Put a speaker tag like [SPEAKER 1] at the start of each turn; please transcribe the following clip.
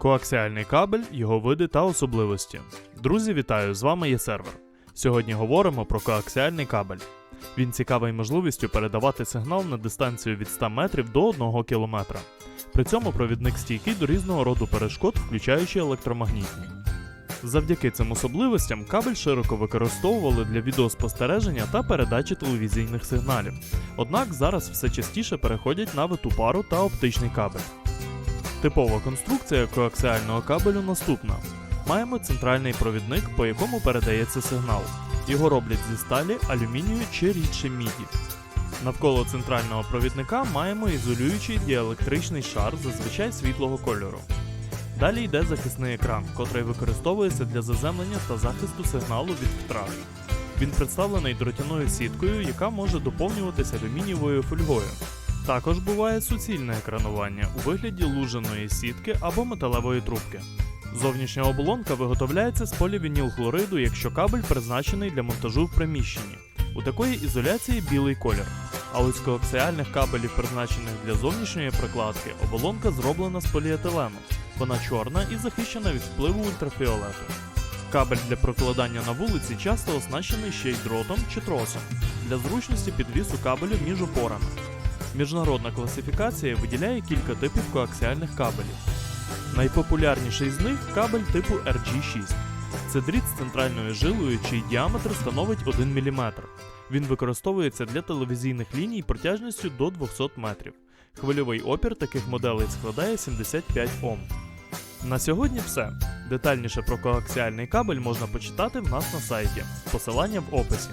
[SPEAKER 1] Коаксіальний кабель, його види та особливості. Друзі, вітаю! З вами є сервер. Сьогодні говоримо про коаксіальний кабель. Він цікавий можливістю передавати сигнал на дистанцію від 100 метрів до 1 км. При цьому провідник стійкий до різного роду перешкод, включаючи електромагнітні. Завдяки цим особливостям кабель широко використовували для відеоспостереження та передачі телевізійних сигналів. Однак зараз все частіше переходять на виту пару та оптичний кабель. Типова конструкція коаксіального кабелю наступна: маємо центральний провідник, по якому передається сигнал. Його роблять зі сталі, алюмінію чи рідше міді. Навколо центрального провідника маємо ізолюючий діелектричний шар зазвичай світлого кольору. Далі йде захисний екран, котрий використовується для заземлення та захисту сигналу від втрат. Він представлений дротяною сіткою, яка може доповнюватися алюмінієвою фольгою. Також буває суцільне екранування у вигляді луженої сітки або металевої трубки. Зовнішня оболонка виготовляється з полівінілхлориду, якщо кабель призначений для монтажу в приміщенні. У такої ізоляції білий колір. А з коаксіальних кабелів, призначених для зовнішньої прокладки, оболонка зроблена з поліетилену. Вона чорна і захищена від впливу ультрафіолету. Кабель для прокладання на вулиці часто оснащений ще й дротом чи тросом для зручності підвісу кабелю між опорами. Міжнародна класифікація виділяє кілька типів коаксіальних кабелів. Найпопулярніший з них кабель типу RG6. Це дріт з центральною жилою, чий діаметр становить 1 мм. Він використовується для телевізійних ліній протяжністю до 200 метрів. Хвильовий опір таких моделей складає 75 Ом. На сьогодні все. Детальніше про коаксіальний кабель можна почитати в нас на сайті. Посилання в описі.